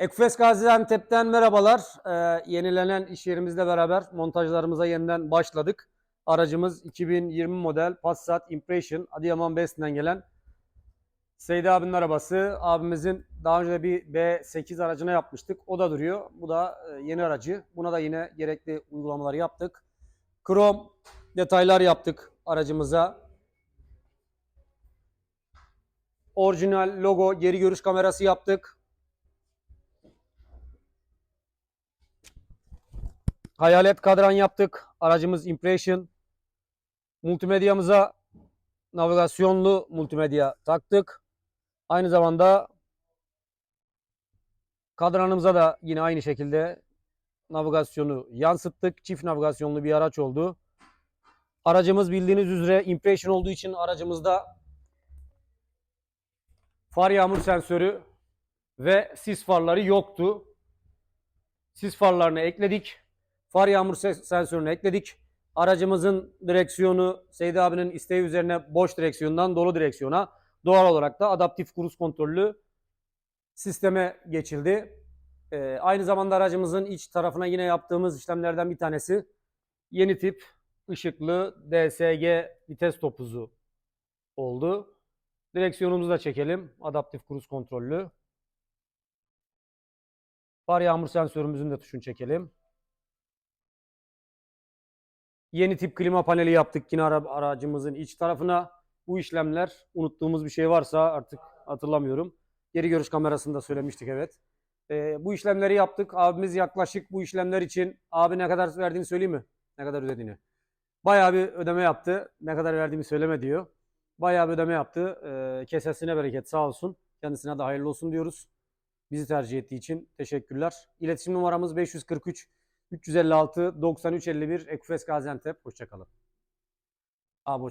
Ekfes Gaziantep'ten merhabalar. Ee, yenilenen iş yerimizle beraber montajlarımıza yeniden başladık. Aracımız 2020 model Passat Impression Adıyaman Bes'ten gelen Seydi abinin arabası. Abimizin daha önce bir B8 aracına yapmıştık. O da duruyor. Bu da e, yeni aracı. Buna da yine gerekli uygulamaları yaptık. Krom detaylar yaptık aracımıza. Orijinal logo geri görüş kamerası yaptık. Hayalet kadran yaptık. Aracımız Impression. Multimedyamıza navigasyonlu multimedya taktık. Aynı zamanda kadranımıza da yine aynı şekilde navigasyonu yansıttık. Çift navigasyonlu bir araç oldu. Aracımız bildiğiniz üzere Impression olduğu için aracımızda far yağmur sensörü ve sis farları yoktu. Sis farlarını ekledik. Far yağmur ses- sensörünü ekledik. Aracımızın direksiyonu Seydi abinin isteği üzerine boş direksiyondan dolu direksiyona doğal olarak da adaptif kruz kontrollü sisteme geçildi. Ee, aynı zamanda aracımızın iç tarafına yine yaptığımız işlemlerden bir tanesi yeni tip ışıklı DSG vites topuzu oldu. Direksiyonumuzu da çekelim. Adaptif kruz kontrollü. Far yağmur sensörümüzün de tuşunu çekelim. Yeni tip klima paneli yaptık yine ara- aracımızın iç tarafına. Bu işlemler unuttuğumuz bir şey varsa artık hatırlamıyorum. Geri görüş kamerasını da söylemiştik evet. Ee, bu işlemleri yaptık. Abimiz yaklaşık bu işlemler için abi ne kadar verdiğini söyleyeyim mi? Ne kadar ödediğini. Bayağı bir ödeme yaptı. Ne kadar verdiğimi söyleme diyor. Bayağı bir ödeme yaptı. Ee, kesesine bereket sağ olsun. Kendisine de hayırlı olsun diyoruz. Bizi tercih ettiği için teşekkürler. İletişim numaramız 543 356 93 51 Ekufes Gaziantep. Hoşçakalın. Abi hoş-